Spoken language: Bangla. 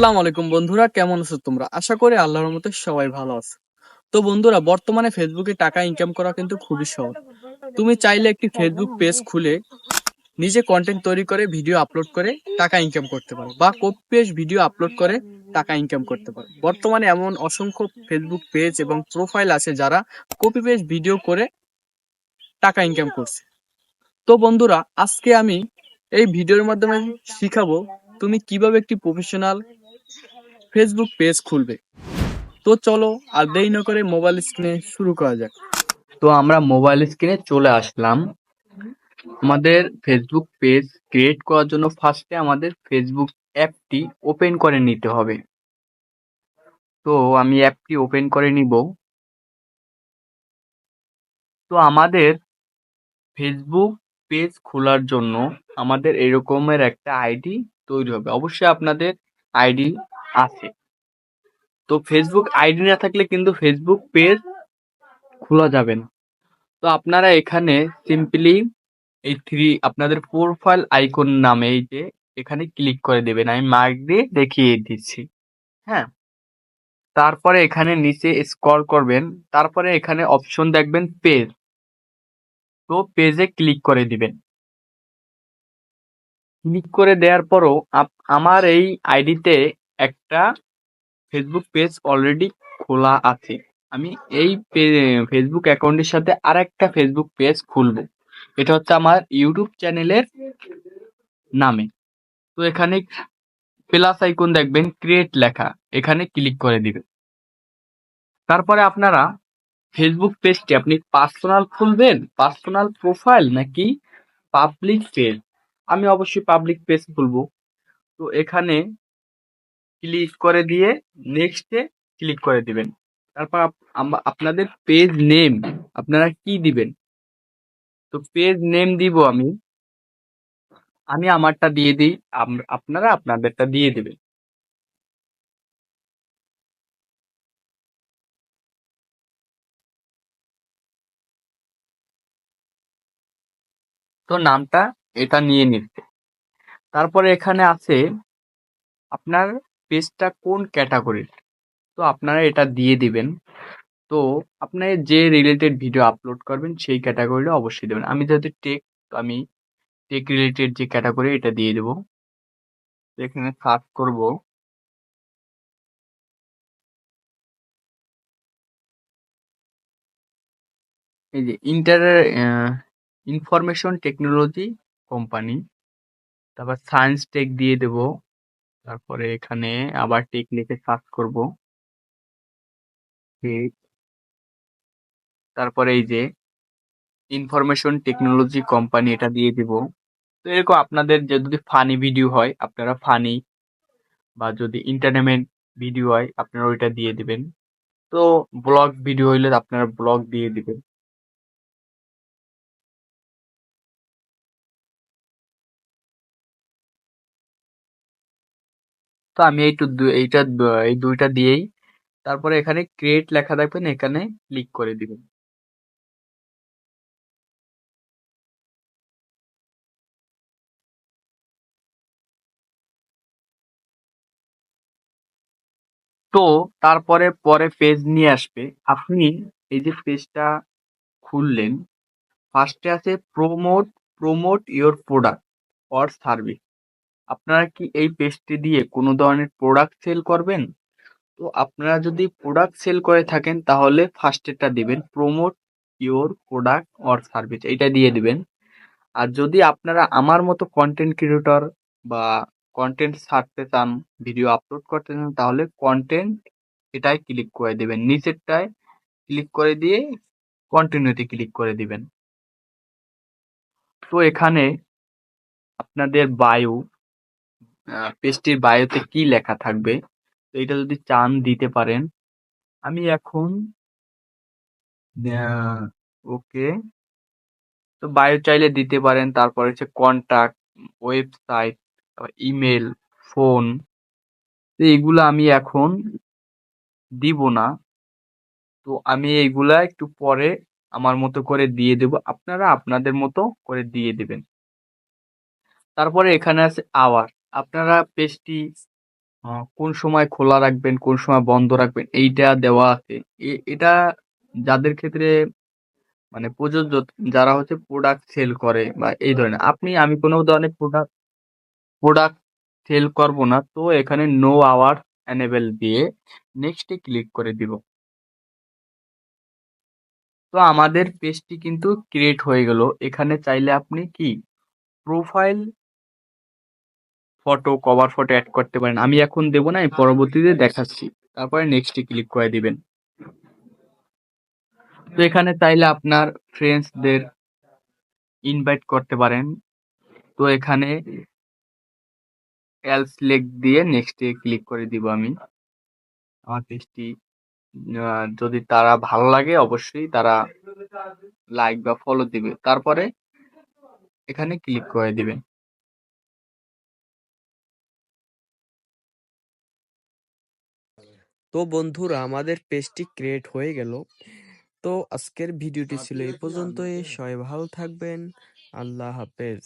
আসসালামু আলাইকুম বন্ধুরা, কেমন আছো তোমরা? আশা করি আল্লাহর মতে সবাই ভালো আছো। তো বন্ধুরা, বর্তমানে ফেসবুকে টাকা ইনকাম করা কিন্তু খুবই সহজ। তুমি চাইলে একটি ফেসবুক পেজ খুলে নিজে কন্টেন্ট তৈরি করে ভিডিও আপলোড করে টাকা ইনকাম করতে পারো বা কপি পেজ ভিডিও আপলোড করে টাকা ইনকাম করতে পারো। বর্তমানে এমন অসংখ্য ফেসবুক পেজ এবং প্রোফাইল আছে যারা কপি পেজ ভিডিও করে টাকা ইনকাম করছে। তো বন্ধুরা, আজকে আমি এই ভিডিওর মাধ্যমে শিখাবো তুমি কীভাবে একটি প্রফেশনাল ফেসবুক পেজ খুলবে। তো চলো আর দেরি না করে মোবাইল স্ক্রিনে শুরু করা যাক। তো আমরা মোবাইল স্ক্রিনে চলে আসলাম। আমাদের ফেসবুক পেজ ক্রিয়েট করার জন্য ফার্স্টে আমাদের ফেসবুক অ্যাপটি ওপেন করে নিতে হবে। তো আমি অ্যাপটি ওপেন করে নিব। তো আমাদের ফেসবুক পেজ খোলার জন্য আমাদের এরকমের একটা আইডি তৈরি হবে। অবশ্যই আপনাদের আইডি আছে। তো ফেসবুক আইডি না থাকলে কিন্তু ফেসবুক পেজ খোলা যাবে না। তো আপনারা এখানে সিম্পলি এই থ্রি আপনাদের প্রোফাইল আইকন নামে এই যে এখানে ক্লিক করে দেবেন। আমি মার্ক দিয়ে দেখিয়ে দিচ্ছি। হ্যাঁ? তারপরে এখানে নিচে স্ক্রল করবেন। তারপরে এখানে অপশন দেখবেন পেজ তো পেজে ক্লিক করে দিবেন। ক্লিক করে দেওয়ার পরও আমার এই আইডিতে একটা ফেসবুক পেজ অলরেডি খোলা আছে। আমি এই ফেসবুক অ্যাকাউন্টের সাথে আর একটা ফেসবুক পেজ খুলবো। এটা হচ্ছে আমার ইউটিউব চ্যানেলের নামে। তো এখানে প্লাস আইকন দেখবেন ক্রিয়েট লেখা। এখানে ক্লিক করে দিবেন। তারপরে আপনারা ফেসবুক পেজটি আপনি পার্সোনাল খুলবেন? পার্সোনাল প্রোফাইল নাকি পাবলিক পেজ আমি অবশ্যই পাবলিক পেজ খুলবো। তো এখানে ক্লিক করে দিয়ে নেক্সটে ক্লিক করে দিবেন। তারপর আপনাদের পেজ নেম আপনারা কি দিবেন? তো পেজ নেম দিব আমি। আমি আমারটা দিয়ে দিই আপনারা আপনাদেরটা দিয়ে দিবেন। তো নামটা এটা নিয়ে নিচ্ছে। তারপরে এখানে আছে আপনার পেজটা কোন ক্যাটাগরির তো আপনারা এটা দিয়ে দিবেন। তো আপনি যে রিলেটেড ভিডিও আপলোড করবেন, সেই ক্যাটাগরিটা অবশ্যই দেবেন। আমি যেহেতু টেক তো আমি টেক রিলেটেড যে ক্যাটাগরি এটা দিয়ে দেবো। এখানে সার্চ করব। এই যে ইন্টার ইনফরমেশন টেকনোলজি কোম্পানি তারপর সায়েন্স টেক দিয়ে দেব। তারপরে এখানে আবার টেক লিখে সার্চ করব। টেক তারপরে এই যে ইনফরমেশন টেকনোলজি কোম্পানি এটা দিয়ে দিব। তো এরকম আপনাদের যে যদি ফানি ভিডিও হয়, আপনারা ফানি বা যদি এন্টারটেনমেন্ট ভিডিও হয়, আপনারা ওইটা দিয়ে দিবেন। তো ব্লগ ভিডিও হইলে আপনারা ব্লগ দিয়ে দিবেন। তো আমি এই এইটা এই দুইটা দিয়েই তারপরে এখানে ক্রিয়েট লেখা দেখবেন এখানে ক্লিক করে দিবেন। তো তারপরে পরে পেজ নিয়ে আসবে। আপনি এই যে পেজটা খুললেন ফার্স্টে আছে promote promote your product or service আপনারা কি এই পেজটি দিয়ে কোনো ধরনের প্রোডাক্ট সেল করবেন? তো আপনারা যদি প্রোডাক্ট সেল করে থাকেন, তাহলে ফার্স্টেরটা দিবেন promote your product or service এটা দিয়ে দিবেন। আর যদি আপনারা আমার মতো কন্টেন্ট ক্রিয়েটর বা কন্টেন্ট ছাড়তে চান ভিডিও আপলোড করতে চান, তাহলে কন্টেন্ট এটাই ক্লিক করে দেবেন। নিচেরটায় ক্লিক করে দিয়ে কন্টিনিউতে ক্লিক করে দিবেন। তো এখানে আপনাদের বায়ু পেজটির বায়োতে কি লেখা থাকবে? তো এটা যদি চান দিতে পারেন। আমি এখন ওকে তো বায়ো চাইলে দিতে পারেন। তারপর হচ্ছে কন্টাক্ট ওয়েবসাইট ইমেল ফোন তো এইগুলো আমি এখন দিব না। তো আমি এইগুলা একটু পরে আমার মতো করে দিয়ে দেব। আপনারা আপনাদের মতো করে দিয়ে দেবেন। তারপরে এখানে আছে আওয়ার আপনারা পেজটি কোন সময় খোলা রাখবেন, কোন সময় বন্ধ রাখবেন, এইটা দেওয়া আছে। এ- এটা যাদের ক্ষেত্রে মানে প্রযোজ্য, যারা হচ্ছে প্রোডাক্ট সেল করে বা এই ধরনের। আপনি, আমি কোনো ধরনের প্রোডাক্ট প্রোডাক্ট সেল করব না, তো এখানে নো আওয়ার এনেবল দিয়ে নেক্সটে ক্লিক করে দিব। তো আমাদের পেজটি কিন্তু ক্রিয়েট হয়ে গেল। এখানে চাইলে আপনি কি? Profile photo cover photo add করতে পারেন। আমি এখন দেবো না, আমি পরবর্তীতে দেখাচ্ছি। তারপরে নেক্সটে ক্লিক করে দিবেন। তো এখানে চাইলে আপনার ফ্রেন্ডসদের ইনভাইট করতে পারেন। তো এখানে এলস লেক দিয়ে নেক্সটে ক্লিক করে দিব আমি। আমার পেজটি যদি তারা ভালো লাগে অবশ্যই তারা লাইক বা ফলো দিবে। তারপরে এখানে ক্লিক করে দিবেন। তো বন্ধুরা আমাদের পেজটি ক্রিয়েট হয়ে গেল। তো আজকের ভিডিওটি ছিল এই পর্যন্তই। সবাই ভালো থাকবেন। আল্লাহ হাফেজ।